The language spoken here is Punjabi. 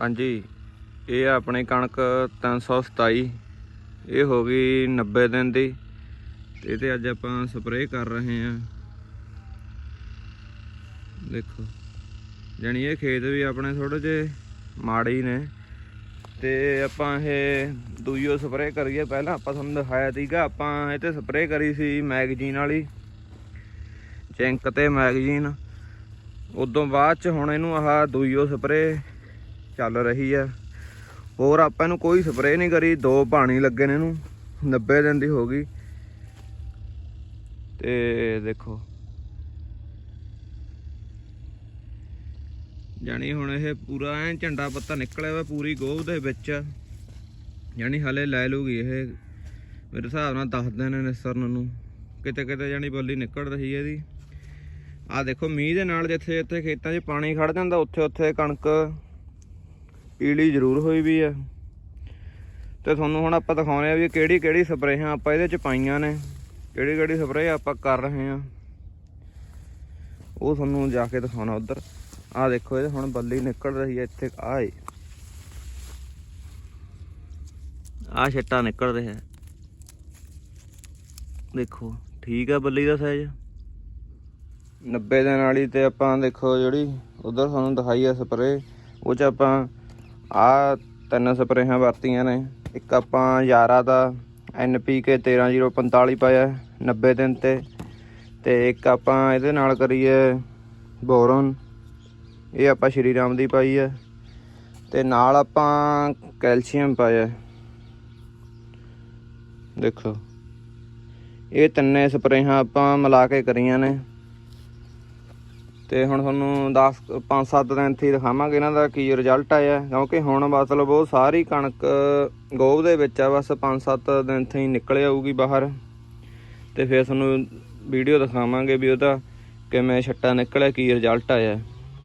ਹਾਂਜੀ, ਇਹ ਆ ਆਪਣੀ ਕਣਕ 327 ਇਹ ਹੋ ਗਈ 90 ਦਿਨ ਦੀ। ਤੇ ਇਹ ਤੇ ਅੱਜ ਆਪਾਂ ਸਪਰੇਅ ਕਰ ਰਹੇ ਹਾਂ। ਦੇਖੋ, ਜਾਣੀ ਇਹ ਖੇਤ ਵੀ ਆਪਣੇ ਥੋੜੇ ਜੇ ਮਾੜੇ ਹੀ ਨੇ। ਤੇ ਆਪਾਂ ਇਹ ਦੂਈਓ ਸਪਰੇਅ ਕਰੀਏ। ਪਹਿਲਾਂ ਆਪਾਂ ਤੁਹਾਨੂੰ ਦਿਖਾਇਆ ਸੀਗਾ, ਆਪਾਂ ਇਹ ਤੇ ਸਪਰੇਅ ਕਰੀ ਸੀ ਮੈਗਜ਼ੀਨ ਵਾਲੀ, ਚਿੰਕ ਤੇ ਮੈਗਜ਼ੀਨ। ਉਦੋਂ ਬਾਅਦ ਚ ਹੁਣ ਇਹਨੂੰ ਆਹ ਦੂਈਓ ਸਪਰੇਅ ਚੱਲ ਰਹੀ ਆ। ਹੋਰ ਆਪਾਂ ਇਹਨੂੰ ਕੋਈ ਸਪਰੇਅ ਨਹੀਂ ਕਰੀ, ਦੋ ਪਾਣੀ ਲੱਗੇ ਨੇ ਇਹਨੂੰ 90 ਦਿਨ ਦੀ ਹੋ ਗਈ। ਤੇ ਦੇਖੋ। ਜਾਣੀ ਹੁਣ ਇਹ ਪੂਰਾ ਐ ਝੰਡਾ ਪੱਤਾ ਨਿਕਲਿਆ ਵਾ ਪੂਰੀ ਗੋਭ ਦੇ ਵਿੱਚ। ਜਾਣੀ ਹਲੇ ਲੈ ਲੂਗੀ ਇਹ। ਮੇਰੇ ਹਿਸਾਬ ਨਾਲ 10 ਦਿਨ ਨਿਸਰਨ ਨੂੰ। ਕਿਤੇ ਕਿਤੇ ਜਾਣੀ ਬੱਲੀ ਨਿਕਲ ਰਹੀ ਹੈ ਇਹਦੀ। ਆ ਦੇਖੋ, ਮੀਂਹ ਦੇ ਨਾਲ ਜਿੱਥੇ ਜਿੱਥੇ ਖੇਤਾਂ 'ਚ ਪਾਣੀ ਖੜ ਜਾਂਦਾ ਉੱਥੇ ਉੱਥੇ ਕਣਕ ਪੀਲੀ ਜ਼ਰੂਰ ਹੋਈ ਵੀ ਆ। ਤੇ ਤੁਹਾਨੂੰ ਹੁਣ ਆਪਾਂ ਦਿਖਾਉਣੇ ਆ ਵੀ ਕਿਹੜੀ ਕਿਹੜੀ ਸਪਰੇਹਾਂ ਆਪਾਂ ਇਹਦੇ 'ਚ ਪਾਈਆਂ ਨੇ। ਕਿਹੜੀ ਕਿਹੜੀ ਸਪਰੇਅ ਆਪਾਂ ਕਰ ਰਹੇ ਆ। ਉਹ ਤੁਹਾਨੂੰ ਜਾ ਕੇ ਦਿਖਾਉਣਾ ਉਧਰ। ਆ ਦੇਖੋ, ਇਹ ਹੁਣ ਬੱਲੀ ਨਿਕਲ ਰਹੀ ਹੈ ਇੱਥੇ। ਆਹ ਏ ਆ ਛੱਟਾ ਨਿਕਲ ਰਿਹਾ। ਦੇਖੋ, ਠੀਕ ਆ ਬੱਲੀ ਦਾ ਸਾਈਜ਼ 90 ਦਿਨ ਵਾਲੀ ਤੇ ਆਪਾਂ ਦੇਖੋ ਜਿਹੜੀ ਉਧਰ ਤੁਹਾਨੂੰ ਦਿਖਾਈ ਆ ਸਪਰੇ ਉਹ ਚ ਆਪਾਂ ਆ ਤਿੰਨ ਸਪਰੇਹਾਂ ਵਰਤੀਆਂ ਨੇ। ਇੱਕ ਆਪਾਂ ਯਾਰਾ ਦਾ NPK 13045 ਪਾਇਆ 90 ਦਿਨ ਤੇ। ਤੇ ਇੱਕ ਆਪਾਂ ਇਹਦੇ ਨਾਲ ਕਰੀਏ ਬੋਰਨ। ਇਹ ਆਪਾਂ ਸ਼੍ਰੀ ਰਾਮ ਦੀ ਪਾਈ ਹੈ। ਤੇ ਨਾਲ ਆਪਾਂ ਕੈਲਸ਼ੀਅਮ ਪਾਇਆ ਦੇਖੋ। ਇਹ ਤਿੰਨੇ ਸਪਰੇਹਾਂ ਆਪਾਂ ਮਿਲਾ ਕੇ ਕਰੀਆਂ ਨੇ। ਤੇ ਹੁਣ ਤੁਹਾਨੂੰ 10 5-7 ਦਿਨ ਥੀ ਦਿਖਾਵਾਂਗੇ ਇਹਨਾਂ ਦਾ ਕੀ ਰਿਜ਼ਲਟ ਆਇਆ। ਕਿਉਂਕਿ ਹੁਣ ਮਤਲਬ ਉਹ ਸਾਰੀ ਕਣਕ ਗੋਭ ਦੇ ਵਿੱਚ ਆ, ਬਸ 5-7 ਦਿਨ ਇੱਥੇ ਹੀ ਨਿਕਲ ਆਊਗੀ ਬਾਹਰ। ਤੇ ਫਿਰ ਤੁਹਾਨੂੰ ਵੀਡੀਓ ਦਿਖਾਵਾਂਗੇ ਵੀ ਉਹਦਾ ਕਿਵੇਂ ਛੱਟਾ ਨਿਕਲਿਆ, ਕੀ ਰਿਜ਼ਲਟ ਆਇਆ।